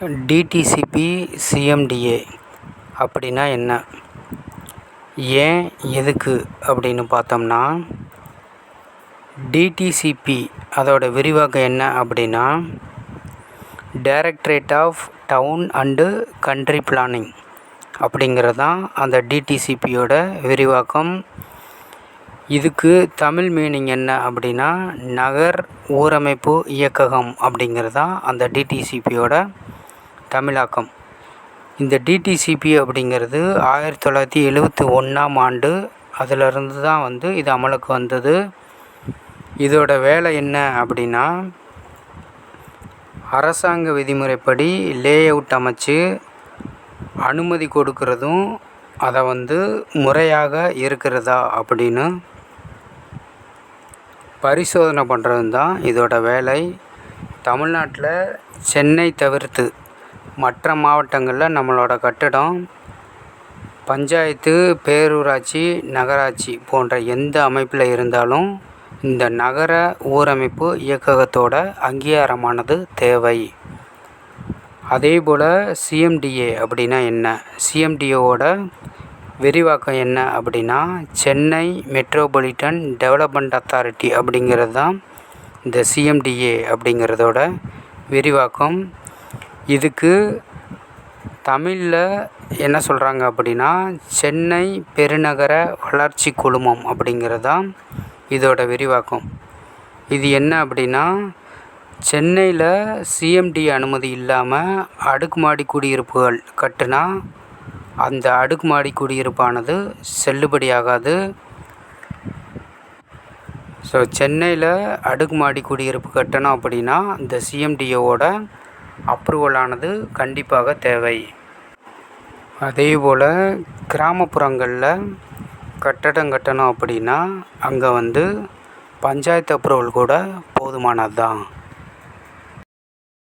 DTCP CMDA அப்படின்னா என்ன? ஏன் எதுக்கு அப்படின்னு பார்த்தோம்னா டிடிசிபி அதோட விரிவாக்கம் என்ன அப்படின்னா directorate of town and country planning அப்படிங்கிறது தான் அந்த டிடிசிபியோட விரிவாக்கம். இதுக்கு தமிழ் மீனிங் என்ன அப்படின்னா நகர் ஊரமைப்பு இயக்ககம் அப்படிங்கிறது தான் அந்த டிடிசிபியோட தமிழாக்கம். இந்த டிடிசிபி அப்படிங்கிறது ஆயிரத்தி தொள்ளாயிரத்தி எழுவத்தி ஒன்றாம் ஆண்டு அதிலிருந்து தான் வந்து இது அமலுக்கு வந்தது. இதோட வேலை என்ன அப்படின்னா அரசாங்க விதிமுறைப்படி லே அவுட் அமைச்சு அனுமதி கொடுக்கறதும் அதை வந்து முறையாக இருக்கிறதா அப்படின்னு பரிசோதனை பண்ணுறது தான் இதோட வேலை. தமிழ்நாட்டில் சென்னை தவிர்த்து மற்ற மாவட்டங்களில் நம்மளோட கட்டடம் பஞ்சாயத்து பேரூராட்சி நகராட்சி போன்ற எந்த அமைப்பில் இருந்தாலும் இந்த நகர ஊரமைப்பு இயக்ககத்தோட அங்கீகாரமானது தேவை. அதேபோல் சிஎம்டிஏ அப்படின்னா என்ன? சிஎம்டிஏவோட விரிவாக்கம் என்ன அப்படின்னா சென்னை மெட்ரோபாலிட்டன் டெவலப்மெண்ட் அத்தாரிட்டி அப்படிங்கிறது தான் இந்த சிஎம்டிஏ அப்படிங்கிறதோட விரிவாக்கம். இதுக்கு தமிழில் என்ன சொல்கிறாங்க அப்படின்னா சென்னை பெருநகர வளர்ச்சி குழுமம் அப்படிங்கிறது தான் இதோட விரிவாக்கம். இது என்ன அப்படின்னா சென்னையில் சிஎம்டி அனுமதி இல்லாமல் அடுக்குமாடி குடியிருப்புகள் கட்டினா அந்த அடுக்குமாடி குடியிருப்பானது செல்லுபடியாகாது. ஸோ சென்னையில் அடுக்குமாடி குடியிருப்பு கட்டணும் அப்படின்னா இந்த சிஎம்டிஓவோட அப்ரூவலானது கண்டிப்பாக தேவை. அதேபோல் கிராமப்புறங்களில் கட்டடம் கட்டணும் அப்படின்னா அங்கே வந்து பஞ்சாயத்து அப்ரூவல் கூட போதுமானது தான்